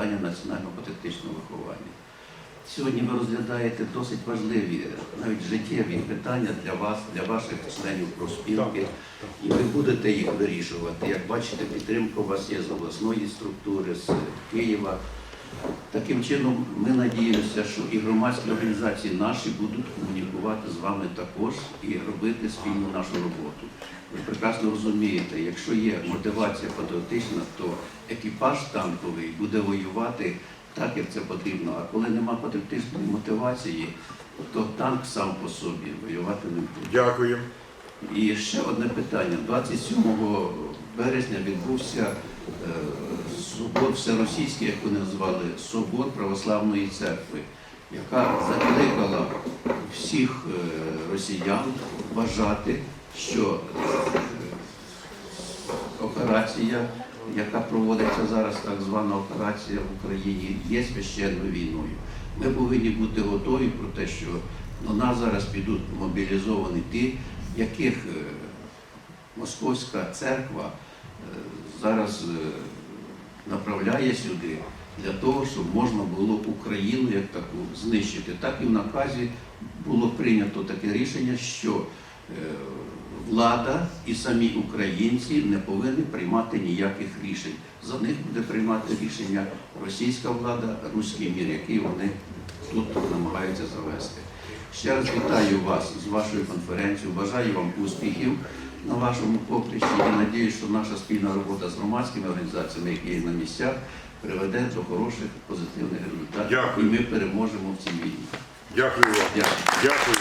питання національно-патріотичного виховання. Сьогодні ви розглядаєте досить важливі, навіть життєві питання для вас, для ваших членів профспілки, і ви будете їх вирішувати. Як бачите, підтримка у вас є з обласної структури, з Києва. Таким чином, ми надіємося, що і громадські організації наші будуть комунікувати з вами також і робити спільну нашу роботу. Ви прекрасно розумієте, якщо є мотивація патріотична, то екіпаж танковий буде воювати так, як це потрібно. А коли нема патріотичної мотивації, то танк сам по собі воювати не буде. Дякую. І ще одне питання. 27 березня відбувся е, собор всеросійський, як вони назвали, собор Православної церкви, яка закликала всіх е, росіян вважати, що е, операція, яка проводиться зараз, так звана операція в Україні, є священною війною. Ми повинні бути готові про те, що до нас зараз підуть мобілізовані ті, яких е, Московська церква е, зараз е, направляє сюди для того, щоб можна було Україну як таку знищити. Так і в наказі було прийнято таке рішення, що влада і самі українці не повинні приймати ніяких рішень. За них буде приймати рішення російська влада, руський мір, який вони тут намагаються завести. Ще раз вітаю вас з вашою конференцією, бажаю вам успіхів на вашому поприщі і надіюсь, що наша спільна робота з громадськими організаціями, які є на місцях, приведе до хороших позитивних результатів. Дякую. І ми переможемо в цій війні. Дякую вам. Дякую. Дякую.